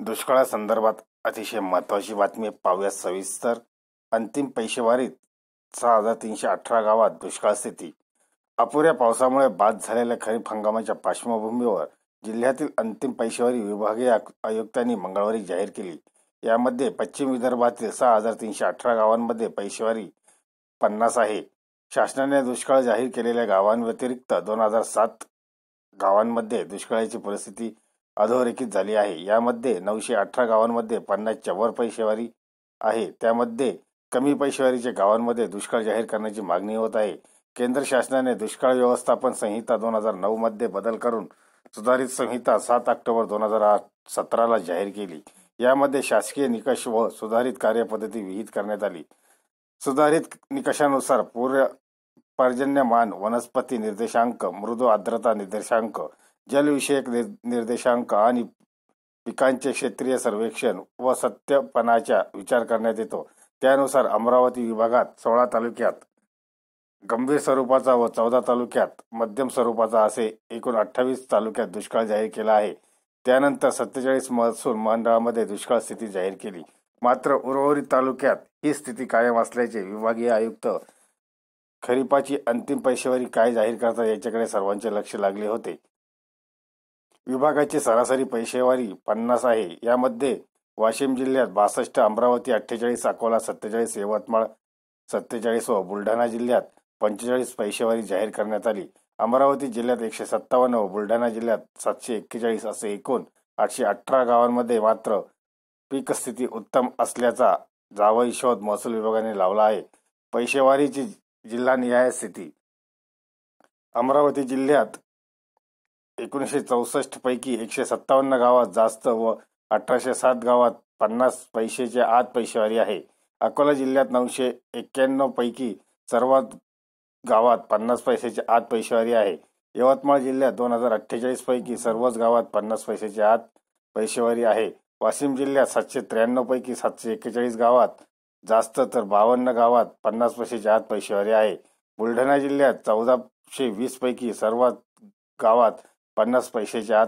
दुष्काळासंदर्भात अतिशय महत्वाची बातमी पाहूया सविस्तर. अंतिम पैशेवारीत सहा हजार तीनशे अठरा गावात दुष्काळ स्थिती. अपुऱ्या पावसामुळे बाद झालेल्या खरीप हंगामाच्या पार्श्वभूमीवर जिल्ह्यातील अंतिम पैशेवारी विभागीय आयुक्तांनी मंगळवारी जाहीर केली. यामध्ये पश्चिम विदर्भातील सहा हजार तीनशे अठरा गावांमध्ये पैशेवारी पन्नास आहे. शासनाने दुष्काळ जाहीर केलेल्या गावांव्यतिरिक्त दोन हजार सात गावांमध्ये दुष्काळाची परिस्थिती अधोरेखित झाली आहे. यामध्ये नऊशे अठरा गावांमध्ये पन्नासच्या वर पैशेवारी आहे. त्यामध्ये कमी पैशेवारीच्या गावांमध्ये दुष्काळ जाहीर करण्याची मागणी होत आहे. केंद्र शासनाने दुष्काळ व्यवस्थापन संहिता दोन हजार नऊ मध्ये बदल करून सुधारित संहिता सात ऑक्टोबर दोन हजार आठ सतराला जाहीर केली. यामध्ये शासकीय निकष व सुधारित कार्यपद्धती विहित करण्यात आली. सुधारित निकषानुसार पूर्व पर्जन्यमान वनस्पती निर्देशांक मृदू आर्द्रता निर्देशांक जलविषयक निर्देशांक आणि पिकांचे क्षेत्रीय सर्वेक्षण व सत्यपणाचा विचार करण्यात येतो. त्यानुसार अमरावती विभागात सोळा तालुक्यात गंभीर स्वरूपाचा व चौदा तालुक्यात मध्यम स्वरूपाचा असे एकूण अठ्ठावीस तालुक्यात दुष्काळ जाहीर केला आहे. त्यानंतर सत्तेचाळीस महसूल मंडळामध्ये दुष्काळ स्थिती जाहीर केली. मात्र उर्वरित तालुक्यात ही स्थिती कायम असल्याचे विभागीय आयुक्त खरीपाची अंतिम पैशेवारी काय जाहीर करतात याच्याकडे सर्वांचे लक्ष लागले होते. विभागाची सरासरी पैशेवारी पन्नास आहे. यामध्ये वाशिम जिल्ह्यात बासष्ट अमरावती अठ्ठेचाळीस अकोला सत्तेचाळीस यवतमाळ सत्तेचाळीस व बुलढाणा जिल्ह्यात पंचेचाळीस पैशेवारी जाहीर करण्यात आली. अमरावती जिल्ह्यात एकशे सत्तावन्न व बुलढाणा जिल्ह्यात सातशे एक्केचाळीस असे एकूण आठशे अठरा गावांमध्ये मात्र पीक स्थिती उत्तम असल्याचा जावई शोध महसूल विभागाने लावला आहे. पैशेवारीची जिल्हानिहाय स्थिती. अमरावती जिल्ह्यात एकोणीसशे चौसष्ट पैकी एकशे सत्तावन्न गावात जास्त व अठराशे सात गावात पन्नास पैशाच्या आत पैशेवारी आहे. अकोला जिल्ह्यात नऊशे एक्क्याण्णव पैकी सर्वात गावात पन्नास पैशाच्या आत पैशेवारी आहे. यवतमाळ जिल्ह्यात दोन हजार अठ्ठेचाळीस पैकी सर्वच गावात पन्नास पैशाच्या आत पैशेवारी आहे. वाशिम जिल्ह्यात सातशे त्र्याण्णव पैकी सातशे एक्केचाळीस गावात जास्त तर बावन्न गावात पन्नास पैशाच्या आत पैशेवारी आहे. बुलढाणा जिल्ह्यात चौदाशे वीस पैकी सर्वात गावात पन्नास पैशाच्या आत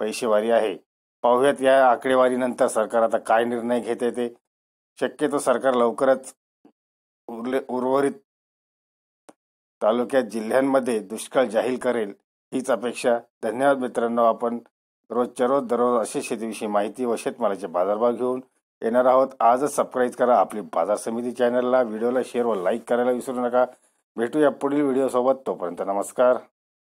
पैसेवारी आहे. पाहुयात या आकडेवारीनंतर सरकार आता काय निर्णय घेते ते. शक्यतो सरकार लवकरच उरले उर्वरित तालुक्यात जिल्ह्यांमध्ये दुष्काळ जाहीर करेल हीच अपेक्षा. धन्यवाद मित्रांनो आपण रोजच्या रोज दररोज अशी शेतीविषयी माहिती व शेतमालाचे बाजारभाव घेऊन येणार आहोत. आजच सबस्क्राईब करा आपली बाजार समिती चॅनलला. व्हिडिओला शेअर व लाईक करायला विसरू नका. भेटूया पुढील व्हिडिओसोबत. तोपर्यंत नमस्कार.